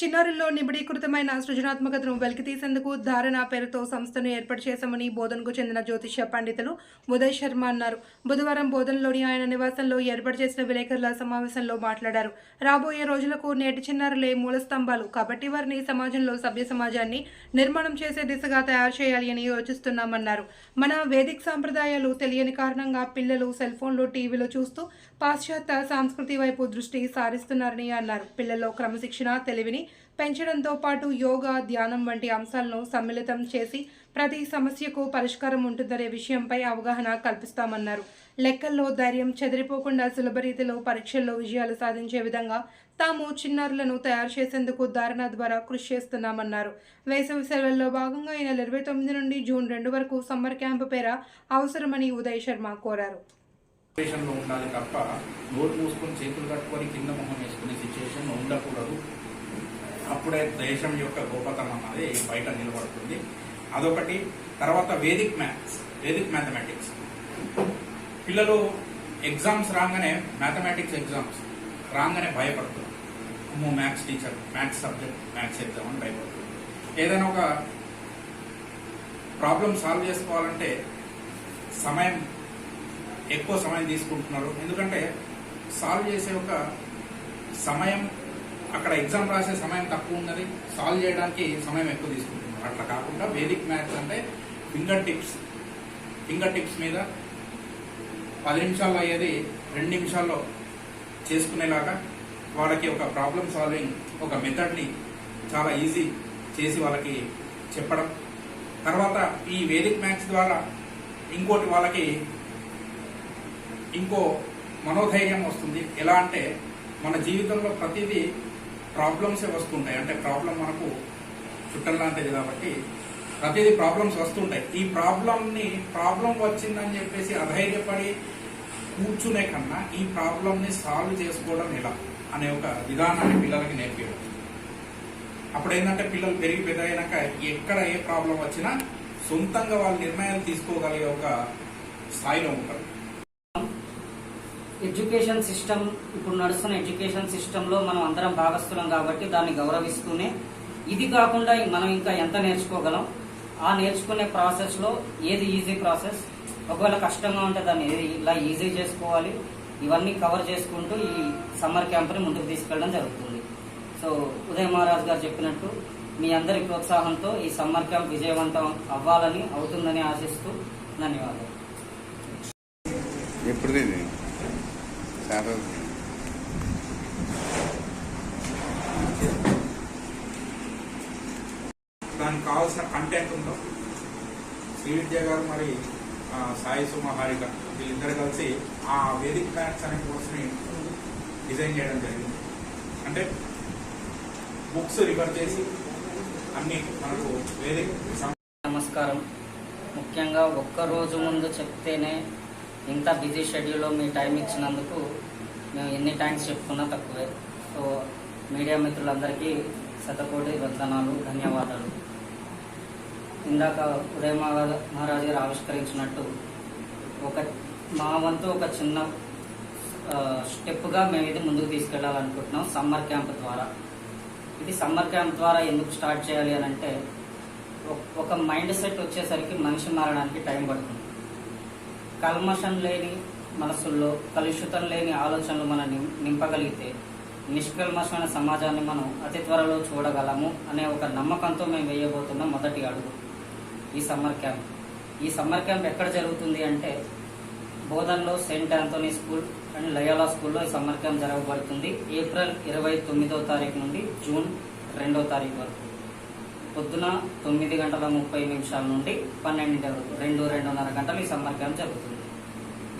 చిన్నారుల్లో నిబిడీకృతమైన సృజనాత్మకతను వెలికితీసేందుకు ధారణ పేరుతో సంస్థను ఏర్పాటు చేశామని బోధనకు చెందిన జ్యోతిష్య పండితులు ఉదయ్ శర్మ అన్నారు. బుధవారం బోధనలోని ఆయన నివాసంలో ఏర్పాటు చేసిన విలేకరుల సమావేశంలో మాట్లాడారు. రాబోయే రోజులకు నేటి చిన్నారులే మూల స్తంభాలు కాబట్టి వారిని సమాజంలో సభ్య సమాజాన్ని నిర్మాణం చేసే దిశగా తయారు చేయాలి అని యోచిస్తున్నామన్నారు. మన వేదిక సాంప్రదాయాలు తెలియని కారణంగా పిల్లలు సెల్ ఫోన్లు టీవీలు చూస్తూ పాశ్చాత్య సంస్కృతి వైపు దృష్టి సారిస్తున్నారని అన్నారు. పిల్లల్లో క్రమశిక్షణ తెలివిని పెంచడంతో పాటు యోగా ధ్యానం వంటి అంశాలను సమ్మిళితం చేసి ప్రతి సమస్యకు పరిష్కారం ఉంటుందనే విషయంపై అవగాహన కల్పిస్తామన్నారు. లెక్కల్లో ధైర్యం చెదిరిపోకుండా సులభ రీతిలో పరీక్షల్లో విజయాలు సాధించే విధంగా తాము చిన్నారులను తయారు చేసేందుకు ధారణ ద్వారా కృషి చేస్తున్నామన్నారు. వేసవి సెలవుల్లో భాగంగా ఈ నెల ఇరవై తొమ్మిది నుండి జూన్ రెండు వరకు సమ్మర్ క్యాంపు పేర అవసరమని ఉదయ్ శర్మ కోరారు. ఉండాలి తప్ప నోరు మూసుకొని చేతులు కట్టుకొని కింద మొహం వేసుకునే సిచ్యువేషన్ ఉండకూడదు. అప్పుడే దేశం యొక్క గొప్పతనం అన్నది బయట నిలబడుతుంది. అదొకటి. తర్వాత వేదిక్ మ్యాథ్స్ వేదిక్ మ్యాథమెటిక్స్. పిల్లలు ఎగ్జామ్స్ రాగానే మ్యాథమెటిక్స్ ఎగ్జామ్స్ రాగానే భయపడుతున్నారు. అమ్మో maths teacher maths subject maths exam అని భయపడుతుంది ఏదైనా ఒక ప్రాబ్లం సాల్వ్ చేసుకోవాలంటే సమయం ఎక్కువ సమయం తీసుకుంటున్నారు. ఎందుకంటే సాల్వ్ చేసే ఒక సమయం అక్కడ ఎగ్జామ్ రాసే సమయం తక్కువ ఉన్నది. సాల్వ్ చేయడానికి సమయం ఎక్కువ తీసుకుంటున్నారు అట్లా కాకుండా వేదిక్ మ్యాథ్స్ అంటే ఫింగర్ టిప్స్. ఫింగర్ టిప్స్ మీద పది నిమిషాల్లో అయ్యేది రెండు నిమిషాల్లో చేసుకునేలాగా వాళ్ళకి ఒక ప్రాబ్లం సాల్వింగ్ ఒక మెథడ్ని చాలా ఈజీ చేసి వాళ్ళకి చెప్పడం. తర్వాత ఈ వేదిక్ మ్యాథ్స్ ద్వారా ఇంకోటి వాళ్ళకి ఇంకో మనోధైర్యం వస్తుంది. ఎలా అంటే మన జీవితంలో ప్రతిదీ ప్రాబ్లమ్సే వస్తుంటాయి. అంటే ప్రాబ్లం మనకు చుట్టం లాంటిది కాబట్టి ప్రతిదీ ప్రాబ్లమ్స్ వస్తుంటాయి. ఈ ప్రాబ్లంని ప్రాబ్లం వచ్చిందని చెప్పేసి అధైర్యపడి కూర్చునే కన్నా ఈ ప్రాబ్లంని సాల్వ్ చేసుకోవడం ఎలా అనే ఒక విధానాన్ని పిల్లలకి నేర్పించవచ్చు అప్పుడు ఏంటంటే పిల్లలు పెరిగి పెద్ద అయినాక ఎక్కడ ఏ ప్రాబ్లం వచ్చినా సొంతంగా వాళ్ళు నిర్ణయాలు తీసుకోగలిగే ఒక స్థాయిలో ఉంటారు. ఎడ్యుకేషన్ సిస్టమ్ ఇప్పుడు నడుస్తున్న ఎడ్యుకేషన్ సిస్టంలో మనం అందరం భాగస్థులం కాబట్టి దాన్ని గౌరవిస్తూనే ఇది కాకుండా మనం ఇంకా ఎంత నేర్చుకోగలం? ఆ నేర్చుకునే ప్రాసెస్లో ఏది ఈజీ ప్రాసెస్? ఒకవేళ కష్టంగా ఉంటే దాన్ని ఏది ఇలా ఈజీ చేసుకోవాలి? ఇవన్నీ కవర్ చేసుకుంటూ ఈ సమ్మర్ క్యాంప్ని ముందుకు తీసుకెళ్ళడం జరుగుతుంది. సో ఉదయ్ మహారాజ్ గారు చెప్పినట్టు మీ అందరి ప్రోత్సాహంతో ఈ సమ్మర్ క్యాంప్ విజయవంతం అవ్వాలని అవుతుందని ఆశిస్తూ ధన్యవాదాలు. ఎప్పుడు ఇది దానికి కావాల్సిన కంటెంట్ ఉందో. శ్రీ గారు మరి సాయి సుమహారిక వీళ్ళిద్దరు కలిసి ఆ వేదిక్ మ్యాథ్స్ అనే కోర్స్ని డిజైన్ చేయడం జరిగింది. అంటే బుక్స్ రిఫర్ చేసి అన్ని మనకు వేదిక్ నమస్కారం. ముఖ్యంగా ఒక్క రోజు ముందు చెప్తేనే ఇంత బిజీ షెడ్యూల్లో మీ టైం ఇచ్చినందుకు మేము ఎన్ని టైమ్స్ చెప్పుకున్నా తక్కువే. సో మీడియా మిత్రులందరికీ శతకోటి వందనాలు ధన్యవాదాలు. ఇందాక ఉదయ మహారాజు గారు ఆవిష్కరించినట్టు ఒక మా వంతు ఒక చిన్న స్టెప్గా మేము ఇది ముందుకు తీసుకెళ్ళాలనుకుంటున్నాం సమ్మర్ క్యాంప్ ద్వారా. ఇది సమ్మర్ క్యాంప్ ద్వారా ఎందుకు స్టార్ట్ చేయాలి అని అంటే ఒక- ఒక మైండ్ సెట్ వచ్చేసరికి మనిషి మారడానికి టైం పడుతుంది. కల్మషం లేని మనసుల్లో కలుషితం లేని ఆలోచనలు మనం నింపగలిగితే నిష్కల్మషమైన సమాజాన్ని మనం అతి త్వరలో చూడగలము అనే ఒక నమ్మకంతో మేము వేయబోతున్న మొదటి అడుగు. ఈ సమ్మర్ క్యాంప్. ఈ సమ్మర్ క్యాంప్ ఎక్కడ జరుగుతుంది అంటే బోధన్లో Saint Anthony school and Loyola స్కూల్లో ఈ సమ్మర్ క్యాంప్ జరగబడుతుంది ఏప్రిల్ ఇరవై తొమ్మిదో తారీఖు నుండి జూన్ రెండో తారీఖు వరకు. పొద్దున తొమ్మిది గంటల ముప్పై నిమిషాల నుండి పన్నెండింటి వరకు రెండు రెండున్నర గంటలు ఈ సమ్మర్ క్యాంప్ జరుగుతుంది.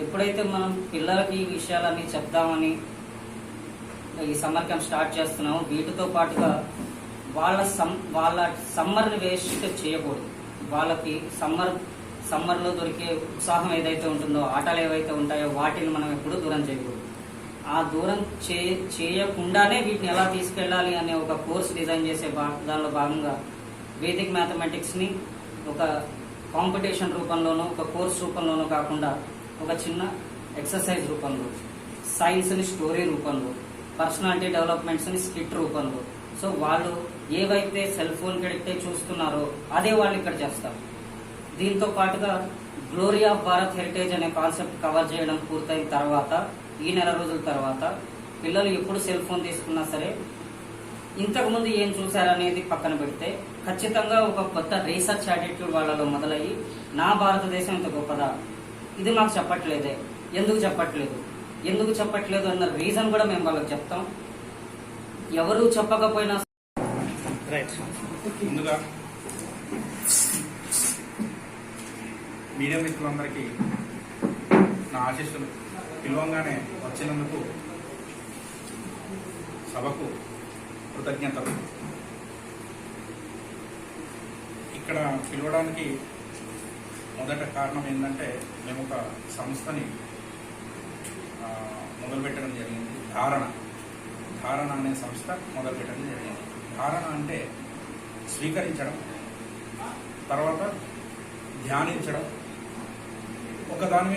ఎప్పుడైతే మనం పిల్లలకి ఈ విషయాలన్నీ చెప్దామని ఈ సమ్మర్ క్యాంప్ స్టార్ట్ చేస్తున్నామో వీటితో పాటుగా వాళ్ళ సమ్ వాళ్ళ సమ్మర్ని వేస్ట్ చేయకూడదు. వాళ్ళకి సమ్మర్ సమ్మర్లో దొరికే ఉత్సాహం ఏదైతే ఉంటుందో ఆటలు ఏవైతే ఉంటాయో వాటిని మనం ఎప్పుడూ దూరం చేయకూడదు. ఆ దూరం చే చేయకుండానే వీటిని ఎలా తీసుకెళ్ళాలి అనే ఒక కోర్స్ డిజైన్ చేసే దానిలో భాగంగా వేదిక్ మ్యాథమెటిక్స్ని ఒక కాంపిటీషన్ రూపంలోనూ ఒక కోర్స్ రూపంలోనూ కాకుండా ఒక చిన్న ఎక్సర్సైజ్ రూపంలో సైన్స్ని స్టోరీ రూపంలో పర్సనాలిటీ డెవలప్మెంట్స్ని స్కిట్ రూపంలో. సో వాళ్ళు ఏవైతే సెల్ ఫోన్ కడితే చూస్తున్నారో అదే వాళ్ళు ఇక్కడ చేస్తారు. దీంతో పాటుగా గ్లోరీ ఆఫ్ భారత్ హెరిటేజ్ అనే కాన్సెప్ట్ కవర్ చేయడం పూర్తయిన తర్వాత ఈ నెల రోజుల తర్వాత పిల్లలు ఎప్పుడు సెల్ ఫోన్ తీసుకున్నా సరే ఇంతకుముందు ఏం చూశారనేది పక్కన పెడితే ఖచ్చితంగా ఒక కొత్త రీసెర్చ్ యాటిట్యూడ్ వాళ్ళలో మొదలయ్యి నా భారతదేశం ఇంత గొప్పదా? ఇది మాకు చెప్పట్లేదే. ఎందుకు చెప్పట్లేదు? ఎందుకు చెప్పట్లేదు అన్న రీజన్ కూడా మేము వాళ్ళకి చెప్తాం. ఎవరు చెప్పకపోయినా ముందుగా మీడియా మిత్రులందరికీ నా ఆశీస్సులు. పిలవంగానే వచ్చినందుకు సభకు కృతజ్ఞతలు. ఇక్కడ పిలవడానికి మొదట కారణం ఏంటంటే మేము ఒక సంస్థని మొదలుపెట్టడం జరిగింది. ధారణ. ధారణ అనే సంస్థ మొదలుపెట్టడం జరిగింది. ధారణ అంటే స్వీకరించడం తర్వాత ధ్యానించడం. ఒకదాని మీద